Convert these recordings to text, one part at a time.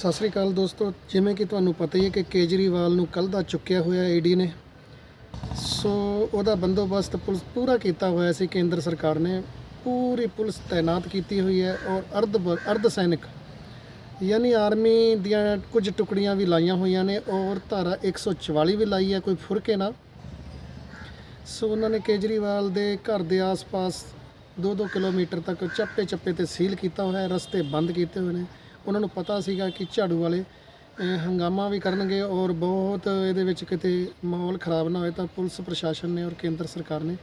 ਸਤਿ ਸ੍ਰੀ ਅਕਾਲ ਦੋਸਤੋ, ਜਿਵੇਂ ਕਿ ਤੁਹਾਨੂੰ ਪਤਾ ਹੀ ਹੈ ਕਿ ਕੇਜਰੀਵਾਲ ਨੂੰ ਕੱਲ ਦਾ ਚੁੱਕਿਆ ਹੋਇਆ ਈਡੀ ਨੇ। ਸੋ ਉਹਦਾ ਬੰਦੋਬਸਤ ਪੁਲਿਸ ਪੂਰਾ ਕੀਤਾ ਹੋਇਆ ਸੀ, ਕੇਂਦਰ ਸਰਕਾਰ ਨੇ। ਪੂਰੀ ਪੁਲਿਸ ਤਾਇਨਾਤ ਕੀਤੀ ਹੋਈ ਹੈ ਔਰ ਅਰਧ ਅਰਧ ਸੈਨਿਕ, ਯਾਨੀ ਆਰਮੀ ਦੀਆਂ ਕੁਝ ਟੁਕੜੀਆਂ ਵੀ ਲਾਈਆਂ ਹੋਈਆਂ ਨੇ ਔਰ ਧਾਰਾ 144 ਵੀ ਲਾਈ ਹੈ, ਕੋਈ ਫੁਰਕੇ ਨਾ ਸੋ ਉਹਨਾਂ ਨੇ ਕੇਜਰੀਵਾਲ ਦੇ ਘਰ ਦੇ ਆਸ-ਪਾਸ 2-2 ਕਿਲੋਮੀਟਰ ਤੱਕ ਚੱਪੇ-ਚੱਪੇ ਤੇ ਸੀਲ ਕੀਤਾ ਹੋਇਆ ਹੈ, ਰਸਤੇ ਬੰਦ ਕੀਤੇ ਹੋਏ ਨੇ। ਉਹਨਾਂ ਨੂੰ ਪਤਾ ਸੀਗਾ ਕਿ ਝਾੜੂ ਵਾਲੇ ਅਹ, ਹੰਗਾਮਾ ਵੀ ਕਰਨਗੇ ਔਰ ਬਹੁਤ ਇਹਦੇ ਵਿੱਚ ਕਿਤੇ ਮਾਹੌਲ ਖਰਾਬ ਨਾ ਹੋਏ ਤਾਂ ਪੁਲਿਸ ਪ੍ਰਸ਼ਾਸਨ ਨੇ ਔਰ ਕੇਂਦਰ ਸਰਕਾਰ ਨੇ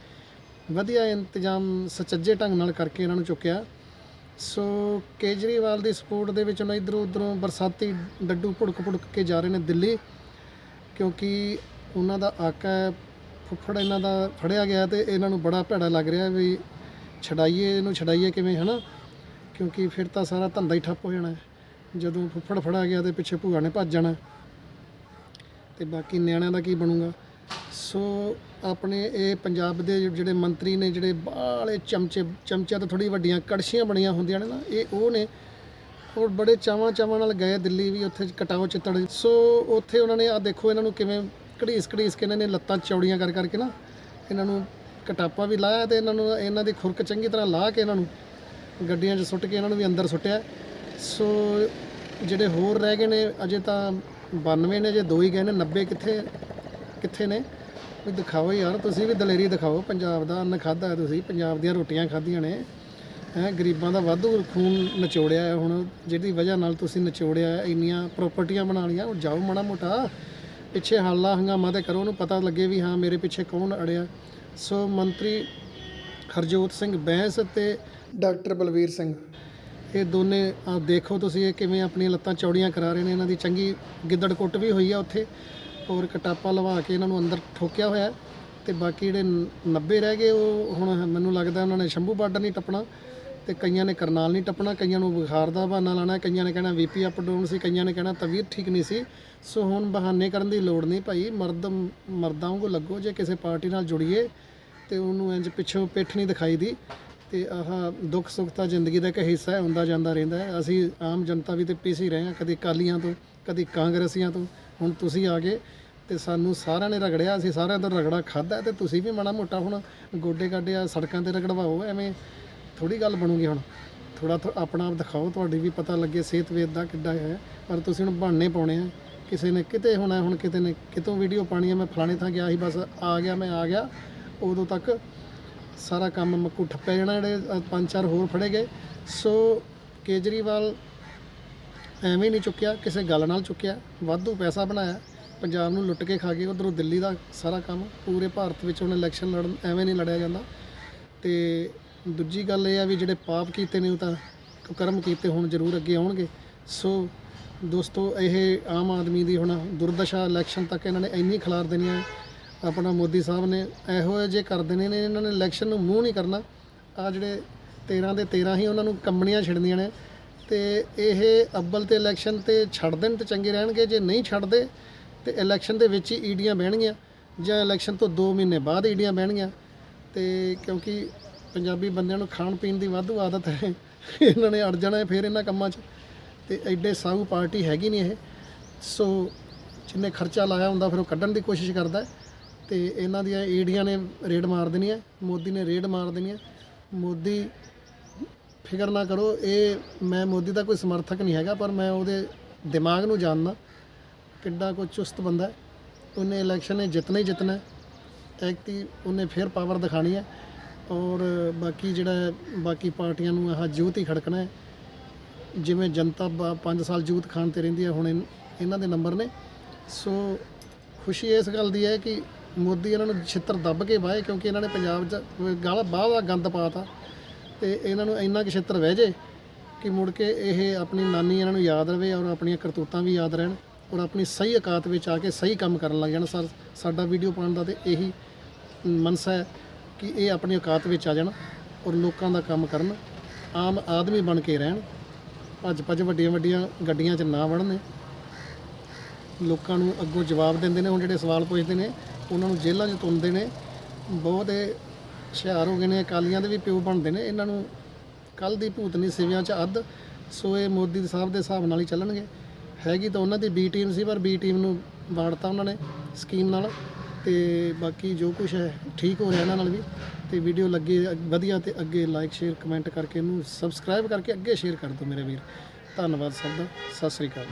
ਵਧੀਆ ਇੰਤਜ਼ਾਮ ਸੁਚੱਜੇ ਢੰਗ ਨਾਲ ਕਰਕੇ ਇਹਨਾਂ ਨੂੰ ਚੁੱਕਿਆ ਸੋ ਕੇਜਰੀਵਾਲ ਦੀ ਸਪੋਰਟ ਦੇ ਵਿੱਚ ਉਹਨਾਂ ਇਧਰੋਂ ਉਧਰੋਂ ਬਰਸਾਤੀ ਡੱਡੂ ਭੁੜਕ ਭੁੜਕ ਕੇ ਜਾ ਰਹੇ ਨੇ ਦਿੱਲੀ ਕਿਉਂਕਿ ਉਹਨਾਂ ਦਾ ਆਕਾ ਹੈ ਫੁੱਫੜ ਇਹਨਾਂ ਦਾ ਫੜਿਆ ਗਿਆ ਤੇ ਇਹਨਾਂ ਨੂੰ ਬੜਾ ਭੈੜਾ ਲੱਗ ਰਿਹਾ ਵੀ ਛਡਾਈਏ ਇਹਨੂੰ ਛਡਾਈਏ ਕਿਵੇਂ ਹਨਾ ਕਿਉਂਕਿ ਫਿਰ ਤਾਂ ਸਾਰਾ ਧੰਦਾ ਹੀ ਠੱਪ ਹੋ ਜਾਣਾ ਹੈ। ਜਦੋਂ ਫੁੱਫੜ ਫੜਾ ਗਿਆ ਤੇ ਪਿੱਛੇ ਭੂਆ ਨੇ ਭੱਜ ਜਾਣਾ। ਤੇ ਬਾਕੀ ਨਿਆਣਿਆਂ ਦਾ ਕੀ ਬਣੂਗਾ? ਸੋ ਆਪਣੇ ਇਹ ਪੰਜਾਬ ਦੇ ਜਿਹੜੇ ਮੰਤਰੀ ਨੇ, ਜਿਹੜੇ ਬਾਲੇ ਚਮਚੇ, ਚਮਚਿਆਂ ਤੋਂ ਥੋੜੀ ਵੱਡੀਆਂ ਕੜਛੀਆਂ ਬਣੀਆਂ ਹੁੰਦੀਆਂ ਨੇ ਨਾ, ਇਹ ਉਹ ਨੇ। ਔਰ ਬੜੇ ਚਾਵਾਂ ਚਾਵਾਂ ਨਾਲ ਗਏ ਦਿੱਲੀ ਵੀ, ਉੱਥੇ ਕਟਾਓ ਚਿੱਤੜ। ਸੋ ਉੱਥੇ ਉਹਨਾਂ ਨੇ ਆ ਦੇਖੋ ਇਹਨਾਂ ਨੂੰ ਕਿਵੇਂ ਘੜੀਸ ਘੜੀਸ ਕੇ ਇਹਨਾਂ ਨੇ ਲੱਤਾਂ ਚੌੜੀਆਂ ਕਰ ਕਰਕੇ ਨਾ, ਇਹਨਾਂ ਨੂੰ ਕਟਾਪਾ ਵੀ ਲਾਇਆ ਤੇ ਇਹਨਾਂ ਨੂੰ, ਇਹਨਾਂ ਦੀ ਖੁਰਕ ਚੰਗੀ ਤਰ੍ਹਾਂ ਲਾ ਕੇ ਇਹਨਾਂ ਨੂੰ ਗੱਡੀਆਂ 'ਚ ਸੁੱਟ ਕੇ ਇਹਨਾਂ ਨੂੰ ਵੀ ਅੰਦਰ ਸੁੱਟਿਆ। ਸੋ ਜਿਹੜੇ ਹੋਰ ਰਹਿ ਗਏ ਨੇ ਅਜੇ ਤਾਂ 92 ਨੇ ਜੇ ਦੋ ਹੀ ਗਏ ਨੇ 90 ਕਿੱਥੇ ਕਿੱਥੇ ਨੇ? ਵੀ ਦਿਖਾਓ ਯਾਰ ਤੁਸੀਂ ਵੀ ਦਲੇਰੀ ਦਿਖਾਓ ਪੰਜਾਬ ਦਾ ਅੰਨ ਖਾਦਾ ਤੁਸੀਂ ਪੰਜਾਬ ਦੀਆਂ ਰੋਟੀਆਂ ਖਾਧੀਆਂ ਨੇ। ਹੈ ਗਰੀਬਾਂ ਦਾ ਵਾਧੂ ਖੂਨ ਨਚੋੜਿਆ ਹੈ ਹੁਣ ਜਿਹਦੀ ਵਜ੍ਹਾ ਨਾਲ ਤੁਸੀਂ ਨਚੋੜਿਆ ਹੈ, ਇੰਨੀਆਂ ਪ੍ਰਾਪਰਟੀਆਂ ਬਣਾ ਲਈਆਂ ਉਹ ਜਾਓ ਮਾੜਾ ਮੋਟਾ। ਪਿੱਛੇ ਹਾਲਾ ਹੰਗਾਮਾ ਤੇ ਕਰੋ ਉਹਨੂੰ ਪਤਾ ਲੱਗੇ ਵੀ ਹਾਂ ਮੇਰੇ ਪਿੱਛੇ ਕੌਣ ਅੜਿਆ। ਸੋ ਮੰਤਰੀ ਹਰਜੋਤ ਸਿੰਘ ਬੈਂਸ ਅਤੇ ਡਾਕਟਰ ਬਲਵੀਰ ਸਿੰਘ। ਇਹ ਦੋਨੇ ਆ ਦੇਖੋ ਤੁਸੀਂ ਇਹ ਕਿਵੇਂ ਆਪਣੀਆਂ ਲੱਤਾਂ ਚੌੜੀਆਂ ਕਰਾ ਰਹੇ ਨੇ। ਇਹਨਾਂ ਦੀ ਚੰਗੀ ਗਿੱਦੜ ਕੁੱਟ ਵੀ ਹੋਈ ਆ ਉੱਥੇ ਔਰ ਕਟਾਪਾ ਲਵਾ ਕੇ ਇਹਨਾਂ ਨੂੰ ਅੰਦਰ ਠੋਕਿਆ ਹੋਇਆ ਹੈ। ਤੇ ਬਾਕੀ ਜਿਹੜੇ 90 ਰਹਿ ਗਏ, ਉਹ ਹੁਣ ਮੈਨੂੰ ਲੱਗਦਾ ਉਹਨਾਂ ਨੇ ਸ਼ੰਭੂ ਬਾਰਡਰ ਨਹੀਂ ਟੱਪਣਾ ਤੇ ਕਈਆਂ ਨੇ ਕਰਨਾਲ ਨਹੀਂ ਟੱਪਣਾ, ਕਈਆਂ ਨੂੰ ਬੁਖਾਰ ਦਾ ਬਹਾਨਾ ਲਾਣਾ ਕਈਆਂ ਨੇ ਕਹਿਣਾ ਵੀਪੀ ਅਪ ਡਾਊਨ ਸੀ, ਕਈਆਂ ਨੇ ਕਹਿਣਾ ਤਬੀਅਤ ਠੀਕ ਨਹੀਂ ਸੀ। ਸੋ ਹੁਣ ਬਹਾਨੇ ਕਰਨ ਦੀ ਲੋੜ ਨਹੀਂ ਭਾਈ, ਮਰਦ, ਮਰਦਾਂ ਵਾਂਗੂ ਲੱਗੋ, ਜੇ ਕਿਸੇ ਪਾਰਟੀ ਨਾਲ ਜੁੜੀਏ ਤੇ ਉਹਨੂੰ ਇੰਜ ਪਿੱਛੋਂ ਪਿੱਠ ਨਹੀਂ ਦਿਖਾਈ ਦੀ ਤੇ ਆਹ ਦੁੱਖ ਸੁੱਖ ਤਾਂ ਜ਼ਿੰਦਗੀ ਦਾ ਇੱਕ ਹਿੱਸਾ ਹੈ ਹੁੰਦਾ ਜਾਂਦਾ ਰਹਿੰਦਾ ਹੈ। ਅਸੀਂ ਆਮ ਜਨਤਾ ਵੀ ਤੇ ਹੀ ਰਹੇ ਹਾਂ, ਕਦੇ ਕਾਲੀਆਂ ਤੋਂ, ਕਦੇ ਕਾਂਗਰਸੀਆਂ ਤੋਂ। ਹੁਣ ਤੁਸੀਂ ਆ ਗਏ ਤੇ ਸਾਨੂੰ ਸਾਰਿਆਂ ਨੇ ਰਗੜਿਆ, ਅਸੀਂ ਸਾਰਿਆਂ ਤੋਂ ਰਗੜਾ ਖਾਦਾ ਤੇ ਤੁਸੀਂ ਵੀ ਮਾੜਾ ਮੋਟਾ ਹੁਣ ਗੋਡੇ ਗਾਡੇ ਆ ਸੜਕਾਂ ਤੇ ਰਗੜਵਾਓ, ਐਵੇਂ ਥੋੜੀ ਗੱਲ ਬਣੂਗੀ ਹੁਣ। ਥੋੜਾ ਆਪਣਾ ਆਪ ਦਿਖਾਓ, ਤੁਹਾਡੀ ਵੀ ਪਤਾ ਲੱਗੇ ਸਿਹਤ ਵੇਦ ਦਾ ਕਿੱਡਾ ਹੈ, ਪਰ ਤੁਸੀਂ ਹੁਣ ਬਹਾਨੇ ਪਾਉਣੇ ਆ। ਕਿਸੇ ਨੇ ਕਿਤੇ ਹੋਣਾ, ਹੁਣ ਕਿਤੇ ਨੇ ਕਿਤੋਂ ਵੀਡੀਓ ਪਾਣੀ ਆ, ਮੈਂ ਫਲਾਣੇ ਥਾਂ ਗਿਆ ਸੀ, ਬਸ ਆ ਗਿਆ, ਮੈਂ ਆ ਗਿਆ, ਉਦੋਂ ਤੱਕ ਸਾਰਾ ਕੰਮ ਮੱਕੂ ਠੱਪਿਆ ਜਾਣਾ ਜਿਹੜੇ ਪੰਜ ਚਾਰ ਹੋਰ ਫੜੇ ਗਏ। ਸੋ ਕੇਜਰੀਵਾਲ ਐਵੇਂ ਨਹੀਂ ਚੁੱਕਿਆ, ਕਿਸੇ ਗੱਲ ਨਾਲ ਚੁੱਕਿਆ। ਵਾਧੂ ਪੈਸਾ ਬਣਾਇਆ। ਪੰਜਾਬ ਨੂੰ ਲੁੱਟ ਕੇ ਖਾ ਗਏ। ਉਧਰੋਂ ਦਿੱਲੀ ਦਾ ਸਾਰਾ ਕੰਮ, ਪੂਰੇ ਭਾਰਤ ਵਿੱਚ ਹੁਣ ਇਲੈਕਸ਼ਨ ਲੜਨ ਐਵੇਂ ਨਹੀਂ ਲੜਿਆ ਜਾਂਦਾ। ਤੇ ਦੂਜੀ ਗੱਲ ਇਹ ਆ ਵੀ ਜਿਹੜੇ ਪਾਪ ਕੀਤੇ ਨੇ, ਉਹ ਤਾਂ ਕਰਮ ਕੀਤੇ ਹੁਣ ਜ਼ਰੂਰ ਅੱਗੇ ਆਉਣਗੇ। ਸੋ ਦੋਸਤੋ, ਇਹ ਆਮ ਆਦਮੀ ਦੀ ਹੁਣ ਦੁਰਦਸ਼ਾ ਇਲੈਕਸ਼ਨ ਤੱਕ ਇਹਨਾਂ ਨੇ ਇੰਨੀ ਖਿਲਾਰ ਦੇਣੀ ਹੈ। ਆਪਣਾ ਮੋਦੀ ਸਾਹਿਬ ਨੇ ਇਹੋ ਜੇ ਕਰ ਦੇਣੇ ਨੇ, ਇਹਨਾਂ ਨੇ ਇਲੈਕਸ਼ਨ ਨੂੰ ਮੂੰਹ ਨਹੀਂ ਕਰਨਾ। ਆ ਜਿਹੜੇ 13 ਦੇ 13 ਹੀ ਉਹਨਾਂ ਨੂੰ ਕੰਬਣੀਆਂ ਛਿੜਦੀਆਂ ਨੇ। ਤੇ ਇਹ ਅੱਬਲ ਤੇ ਇਲੈਕਸ਼ਨ ਤੇ ਛੱਡ ਦੇਣ ਤੇ ਚੰਗੇ ਰਹਿਣਗੇ, ਜੇ ਨਹੀਂ ਛੱਡਦੇ ਤੇ ਇਲੈਕਸ਼ਨ ਦੇ ਵਿੱਚ ਹੀ ਈਡੀਆਂ ਬਹਿਣਗੀਆਂ, ਜਾਂ ਇਲੈਕਸ਼ਨ ਤੋਂ 2 ਮਹੀਨੇ ਬਾਅਦ ਈਡੀਆਂ ਬਹਿਣਗੀਆਂ। ਤੇ ਕਿਉਂਕਿ ਪੰਜਾਬੀ ਬੰਦਿਆਂ ਨੂੰ ਖਾਣ ਪੀਣ ਦੀ ਵਾਧੂ ਆਦਤ ਹੈ, ਇਹਨਾਂ ਨੇ ਅੜ ਜਾਣਾ ਫਿਰ ਇਹਨਾਂ ਕੰਮਾਂ 'ਚ। ਤੇ ਐਡੇ ਸਾਊ ਪਾਰਟੀ ਹੈਗੀ ਨਹੀਂ ਇਹ। ਸੋ ਜਿੰਨੇ ਖਰਚਾ ਲਾਇਆ ਹੁੰਦਾ, ਫਿਰ ਉਹ ਕੱਢਣ ਦੀ ਕੋਸ਼ਿਸ਼ ਕਰਦਾ ਹੈ। ਤੇ ਇਹਨਾਂ ਦੀਆਂ ਈਡੀਆਂ ਨੇ ਰੇਡ ਮਾਰ ਦੇਣੀ ਹੈ, ਮੋਦੀ ਨੇ ਰੇਡ ਮਾਰ ਦੇਣੀ ਹੈ। ਮੋਦੀ, ਫਿਕਰ ਨਾ ਕਰੋ, ਇਹ ਮੈਂ ਮੋਦੀ ਦਾ ਕੋਈ ਸਮਰਥਕ ਨਹੀਂ ਹੈਗਾ, ਪਰ ਮੈਂ ਉਹਦੇ ਦਿਮਾਗ ਨੂੰ ਜਾਣਦਾ ਕਿੱਡਾ ਕੋਈ ਚੁਸਤ ਬੰਦਾ ਹੈ। ਉਹਨੇ ਇਲੈਕਸ਼ਨ ਨੇ ਜਿੱਤਣਾ ਹੀ ਜਿੱਤਣਾ ਐਕਤੀ ਉਹਨੇ ਫਿਰ ਪਾਵਰ ਦਿਖਾਣੀ ਹੈ ਔਰ ਬਾਕੀ ਜਿਹੜਾ ਬਾਕੀ ਪਾਰਟੀਆਂ ਨੂੰ ਆਹ ਜੂਤ ਹੀ ਖੜਕਣਾ ਹੈ। ਜਿਵੇਂ ਜਨਤਾ 5 ਸਾਲ ਜੂਤ ਖਾਣ ਤੇ ਰਹਿੰਦੀ ਹੈ, ਹੁਣ ਇਨ- ਇਹਨਾਂ ਦੇ ਨੰਬਰ ਨੇ। ਸੋ ਖੁਸ਼ੀ ਇਸ ਗੱਲ ਦੀ ਹੈ ਕਿ ਮੋਦੀ ਇਹਨਾਂ ਨੂੰ ਛਿੱਤਰ ਦੱਬ ਕੇ ਵਾਏ ਕਿਉਂਕਿ ਇਹਨਾਂ ਨੇ ਪੰਜਾਬ 'ਚ ਗਾਲ ਬਾਹ ਦਾ ਗੰਦ ਪਾਤਾ ਤੇ ਇਹਨਾਂ ਨੂੰ ਇੰਨਾ ਕਿ ਛਿੱਤਰ ਵਹਿ ਜੇ ਕਿ ਮੁੜ ਕੇ ਇਹ ਆਪਣੀ ਨਾਨੀ ਇਹਨਾਂ ਨੂੰ ਯਾਦ ਰਵੇ ਔਰ ਆਪਣੀਆਂ ਕਰਤੂਤਾਂ ਵੀ ਯਾਦ ਰਹਿਣ ਔਰ ਆਪਣੀ ਸਹੀ ਔਕਾਤ ਵਿੱਚ ਆ ਕੇ ਸਹੀ ਕੰਮ ਕਰਨ ਲੱਗ ਜਾਣ। ਸਰ ਸਾਡਾ ਵੀਡੀਓ ਪਾਉਣ ਦਾ ਤੇ ਇਹੀ ਮਨਸਾ ਹੈ ਕਿ ਇਹ ਆਪਣੀ ਔਕਾਤ ਵਿੱਚ ਆ ਜਾਣ ਔਰ ਲੋਕਾਂ ਦਾ ਕੰਮ ਕਰਨ, ਆਮ ਆਦਮੀ ਬਣ ਕੇ ਰਹਿਣ। ਭੱਜ ਭੱਜ ਵੱਡੀਆਂ ਵੱਡੀਆਂ ਗੱਡੀਆਂ 'ਚ ਨਾ ਵੜਨ। ਲੋਕਾਂ ਨੂੰ ਅੱਗੋਂ ਜਵਾਬ ਦਿੰਦੇ ਨੇ, ਹੁਣ ਜਿਹੜੇ ਸਵਾਲ ਪੁੱਛਦੇ ਨੇ ਉਹਨਾਂ ਨੂੰ ਜੇਲ੍ਹਾਂ 'ਚ ਤੁੰਦੇ ਨੇ, ਬਹੁਤ ਇਹ ਹੁਸ਼ਿਆਰ ਹੋ ਗਏ ਨੇ, ਅਕਾਲੀਆਂ ਦੇ ਵੀ ਪਿਓ ਬਣਦੇ ਨੇ, ਇਹਨਾਂ ਨੂੰ ਕੱਲ ਦੀ ਭੂਤਨੀ ਸਿਵਿਆਂ 'ਚ ਅੱਧ, ਸੋ ਇਹ ਮੋਦੀ ਸਾਹਿਬ ਦੇ ਹਿਸਾਬ ਨਾਲ ਹੀ ਚੱਲਣਗੇ। ਹੈਗੀ ਤਾਂ ਉਹਨਾਂ ਦੀ ਬੀ ਟੀਮ ਸੀ, ਪਰ ਬੀ ਟੀਮ ਨੂੰ ਵਾੜਤਾ ਉਹਨਾਂ ਨੇ ਸਕੀਮ ਨਾਲ ਤੇ ਬਾਕੀ ਜੋ ਕੁਝ ਹੈ, ਠੀਕ ਹੋ ਰਿਹਾ ਇਹਨਾਂ ਨਾਲ ਵੀ ਤੇ ਵੀਡੀਓ ਲੱਗੇ ਵਧੀਆ ਤੇ ਅੱਗੇ ਲਾਈਕ ਸ਼ੇਅਰ ਕਮੈਂਟ ਕਰਕੇ ਇਹਨੂੰ ਸਬਸਕ੍ਰਾਈਬ ਕਰਕੇ ਅੱਗੇ ਸ਼ੇਅਰ ਕਰ ਦਿਓ ਮੇਰੇ ਵੀਰ। ਧੰਨਵਾਦ ਸਭ ਦਾ, ਸਤਿ ਸ੍ਰੀ ਅਕਾਲ।